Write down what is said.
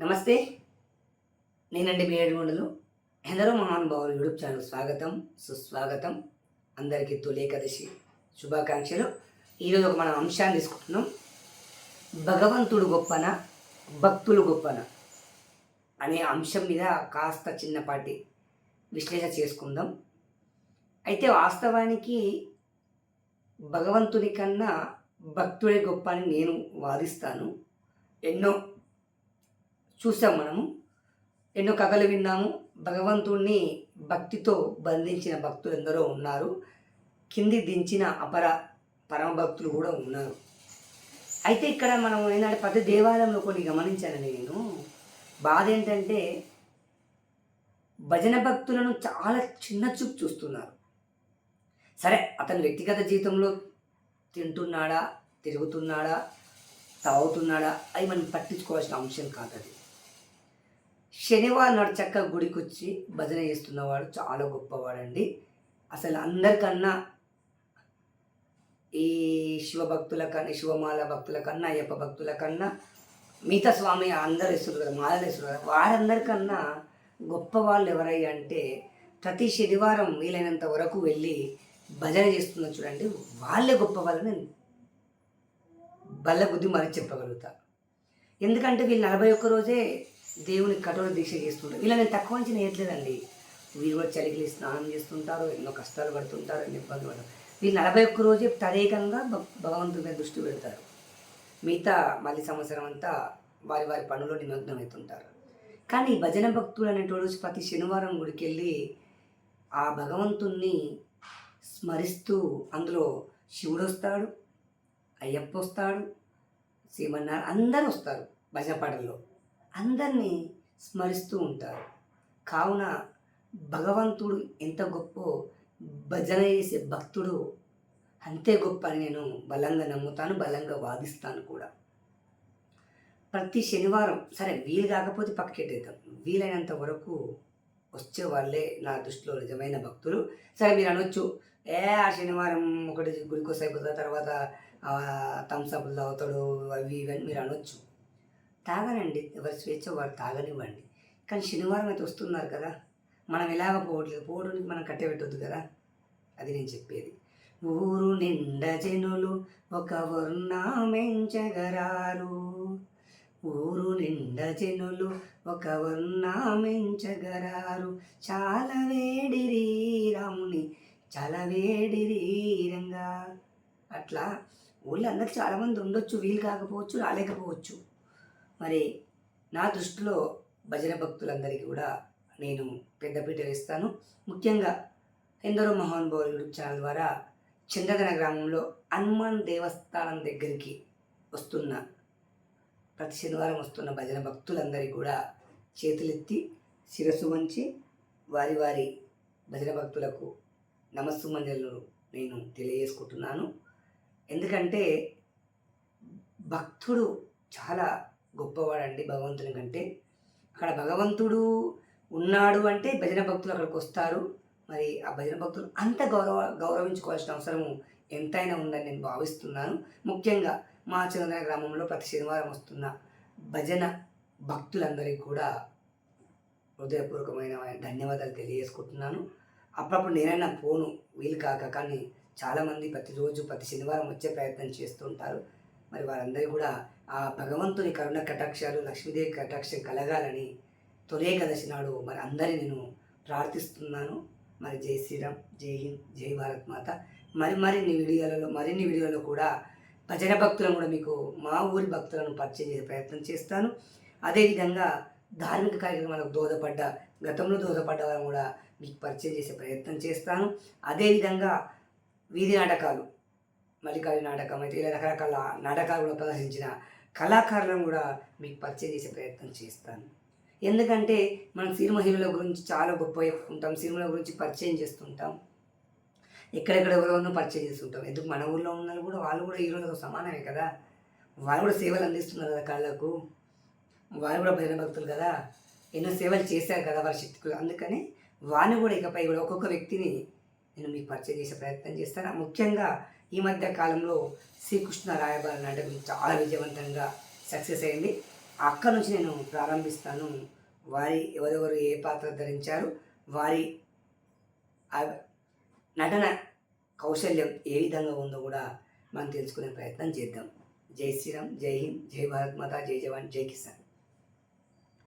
నమస్తే. నేనండి మీ ఏడుగుండలు. ఎందరో మహానుభావులు యూట్యూబ్ ఛానల్ స్వాగతం సుస్వాగతం. అందరికీ తొలి ఏకాదశి శుభాకాంక్షలు. ఈరోజు ఒక మనం అంశాన్ని తీసుకుంటున్నాం. భగవంతుడు గొప్పన భక్తులు గొప్పన అనే అంశం మీద కాస్త చిన్నపాటి విశ్లేషణ చేసుకుందాం. అయితే వాస్తవానికి భగవంతుని కన్నా భక్తుడే గొప్ప అని నేను వాదిస్తాను. ఎన్నో చూసాం మనము. ఎన్నో కథలు విన్నాము. భగవంతుణ్ణి భక్తితో బంధించిన భక్తులు ఎందరో ఉన్నారు. కింది దించిన అపర పరమ భక్తులు కూడా ఉన్నారు. అయితే ఇక్కడ మనం ఏంటంటే ప్రతి దేవాలయంలో కొన్ని గమనించానండి నేను. బాధ ఏంటంటే భజన భక్తులను చాలా చిన్న చూపు చూస్తున్నారు. సరే అతని వ్యక్తిగత జీవితంలో తింటున్నాడా తిరుగుతున్నాడా తాగుతున్నాడా అవి మనం పట్టించుకోవాల్సిన అంశం కాదు అది శనివారం నాడు చక్కగా గుడికి వచ్చి భజన చేస్తున్నవాడు చాలా గొప్పవాడండి. అసలు అందరికన్నా ఈ శివభక్తుల కన్నా శివమాల భక్తుల కన్నా అయ్యప్ప భక్తుల కన్నా మిగతా స్వామి అందరు ఇస్తారు కదా మాలలు ఇస్తారు కదా వారందరికన్నా గొప్ప వాళ్ళు ఎవరయ్యా అంటే ప్రతి శనివారం వీలైనంత వరకు వెళ్ళి భజన చేస్తున్న చూడండి వాళ్ళే గొప్ప వాళ్ళని బల్ల బుద్ధి మరి చెప్పగలుగుతా. ఎందుకంటే వీళ్ళు నలభై ఒక్క రోజే దేవుని కఠోర దీక్ష చేస్తుంటారు. వీళ్ళని నేను తక్కువ నుంచి నేర్లేదండి వీరు కూడా చలికి స్నానం చేస్తుంటారు ఎన్నో కష్టాలు పడుతుంటారు ఎన్నో ఇబ్బంది పడతారు. వీరు నలభై ఒక్క రోజే తదేకంగా భ- మీద దృష్టి పెడతారు. మిగతా మళ్ళీ సంవత్సరం అంతా వారి వారి పనుల్లో నిమగ్నమవుతుంటారు కానీ భజన భక్తులు అనేటోడు ప్రతి శనివారం గుడికి వెళ్ళి ఆ భగవంతుణ్ణి స్మరిస్తూ అందులో శివుడు వస్తాడు అయ్యప్ప వస్తాడు శ్రీమన్నారాయణ అందరూ వస్తారు భజన పాటల్లో. అందరినీ స్మరిస్తూ ఉంటారు. కావున భగవంతుడు ఎంత గొప్ప భజన చేసే భక్తుడు అంతే గొప్ప అని నేను బలంగా నమ్ముతాను బలంగా వాదిస్తాను కూడా. ప్రతి శనివారం సరే వీలు కాకపోతే పక్కకెట్టేద్దాం. వీలైనంత వరకు వచ్చే వాళ్ళే నా దృష్టిలో నిజమైన భక్తులు. సరే మీరు అనొచ్చు ఏ ఆ శనివారం ఒకటి గుడికోసం అయిపోతుంది తర్వాత థమ్స్అప్లు తాగుతాడు అవి ఇవన్నీ మీరు అనొచ్చు. తాగనండి. ఎవరి స్వేచ్ఛ వారు తాగనివ్వండి. కానీ శనివారం అయితే వస్తున్నారు కదా. మనం ఎలాగ పోవట్లేదు? పోవడానికి మనం కట్టబెట్టొద్దు కదా. అది నేను చెప్పేది. ఊరు నిండా జనులు ఒక వర్ణామించగరారు ఊరు నిండా జనులు ఒక వర్ణామించగరారు చాలా వేడిరి రాముని చాలా వేడిరి రంగా. అట్లా ఊళ్ళో అందరికి చాలామంది ఉండొచ్చు వీలు కాకపోవచ్చు రాలేకపోవచ్చు. మరి నా దృష్టిలో భజన భక్తులందరికీ కూడా నేను పెద్దపీట వేస్తాను. ముఖ్యంగా ఎందరో మహానుభావులు యూట్యూబ్ ఛానల్ ద్వారా చంద్రగన గ్రామంలో హనుమాన్ దేవస్థానం దగ్గరికి వస్తున్న ప్రతి శనివారం వస్తున్న భజన భక్తులందరికీ కూడా చేతులెత్తి శిరస్సు వంచి వారి వారి భజన భక్తులకు నమస్సు నమస్సుమంజలు నేను తెలియజేసుకుంటున్నాను. ఎందుకంటే భక్తుడు చాలా గొప్పవాడండి భగవంతుని కంటే. అక్కడ భగవంతుడు ఉన్నాడు అంటే భజన భక్తులు అక్కడికి వస్తారు. మరి ఆ భజన భక్తులు అంత గౌరవ గౌరవించుకోవాల్సిన అవసరం ఎంతైనా ఉందని నేను భావిస్తున్నాను. ముఖ్యంగా మా చంద్ర గ్రామంలో ప్రతి శనివారం వస్తున్న భజన భక్తులందరికీ కూడా హృదయపూర్వకమైన ధన్యవాదాలు తెలియజేసుకుంటున్నాను. అప్పుడప్పుడు నేనైనా పోను వీలు కాక కానీ చాలామంది ప్రతిరోజు ప్రతి శనివారం వచ్చే ప్రయత్నం చేస్తుంటారు. మరి వారందరూ కూడా ఆ భగవంతుని కరుణ కటాక్షాలు లక్ష్మీదేవి కటాక్షం కలగాలని తొలి నాడు మరి అందరిని నేను ప్రార్థిస్తున్నాను. మరి జై శ్రీరామ్ జై హింద్ జై భారత్ మాత. మరి మరిన్ని వీడియోలలో మరిన్ని వీడియోలో కూడా భజన భక్తులను కూడా మీకు మా ఊరి భక్తులను పరిచయం చేసే ప్రయత్నం చేస్తాను. అదేవిధంగా ధార్మిక కార్యక్రమాలకు దోహదపడ్డ గతంలో దోహదపడ్డ వాళ్ళని కూడా మీకు పరిచయం చేసే ప్రయత్నం చేస్తాను. అదేవిధంగా వీధి నాటకాలు మల్లికార్జున నాటకం అయితే ఇలా రకరకాల నాటకాలు కూడా ప్రదర్శించిన కళాకారులను కూడా మీకు పరిచయం చేసే ప్రయత్నం చేస్తాను. ఎందుకంటే మనం సినిమా హీరోల గురించి చాలా గొప్ప చెప్పుకుంటాం సినిమాల గురించి పరిచయం చేస్తుంటాం. ఎక్కడెక్కడ ఎవరెవరినో పరిచయం చేస్తుంటాం. ఎందుకు మన ఊళ్ళో ఉన్న కూడా వాళ్ళు కూడా హీరోలతో సమానమే కదా? వాళ్ళు కూడా సేవలు అందిస్తున్నారు కదా కళ్ళకు వాళ్ళు కూడా భజన భక్తులు కదా? ఎన్నో సేవలు చేశారు కదా వారి శక్తులు అందుకని వాళ్ళు కూడా ఇకపై కూడా ఒక్కొక్క వ్యక్తిని నేను మీకు పరిచయం చేసే ప్రయత్నం చేస్తాను. ముఖ్యంగా ఈ మధ్య కాలంలో శ్రీకృష్ణ రాయబారి నాటకం చాలా విజయవంతంగా సక్సెస్ అయింది. అక్కడ నుంచి నేను ప్రారంభిస్తాను. వారి ఎవరెవరు ఏ పాత్ర ధరించారు వారి నటన కౌశల్యం ఏ విధంగా ఉందో కూడా మనం తెలుసుకునే ప్రయత్నం చేద్దాం. జై శ్రీరామ్ జై హింద్ జై భారత్ మాత జై జవాన్ జై కిసాన్.